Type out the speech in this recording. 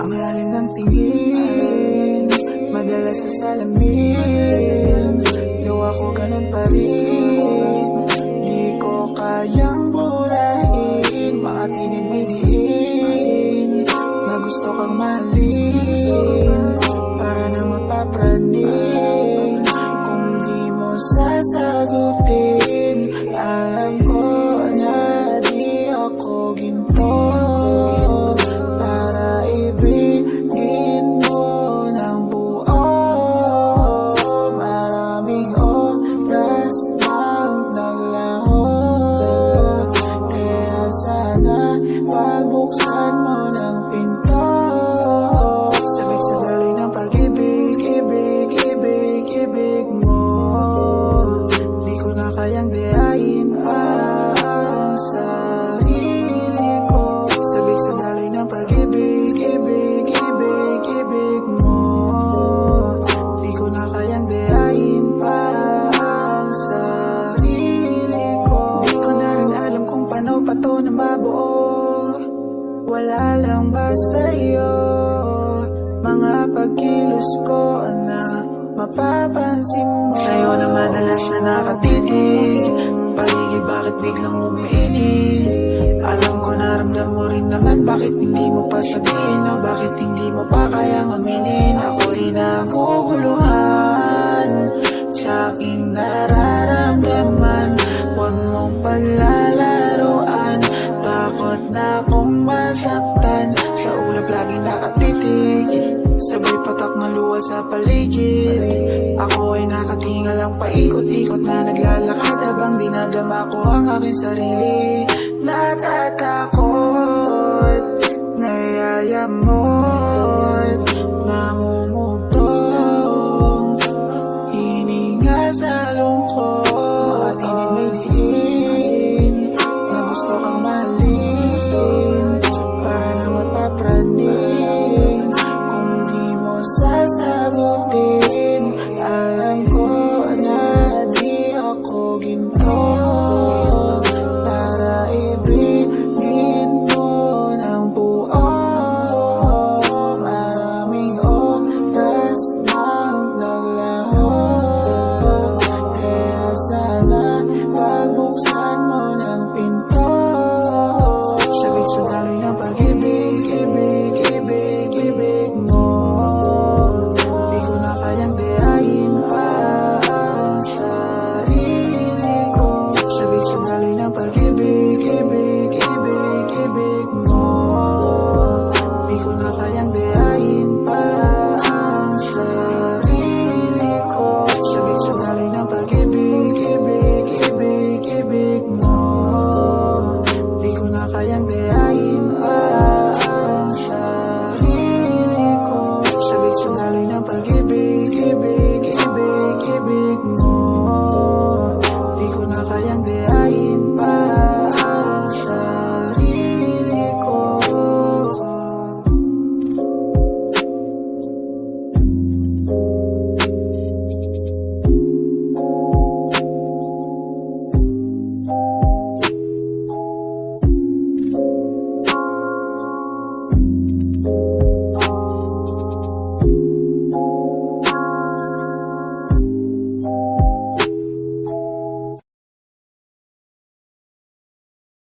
Ang lalim ng tingin Madalas sa salamin sa'yo. Mga pagkilos ko na mapapansin mo. Sa'yo na madalas na nakatitig. Paligid bakit biglang umiinit? Alam ko naramdam mo rin naman. Bakit hindi mo pa sabihin O bakit hindi mo pa kayang aminin? Ako'y naguguluhan Sa aking nararamdaman sa paligid. Ako ay nakatinga lang paikot-ikot na naglalakad Habang dinadama ko ang aking sarili. Natatakot Nayayamot Namumutong Hininga sa lungkot. Mga diin Na gusto kang mahalin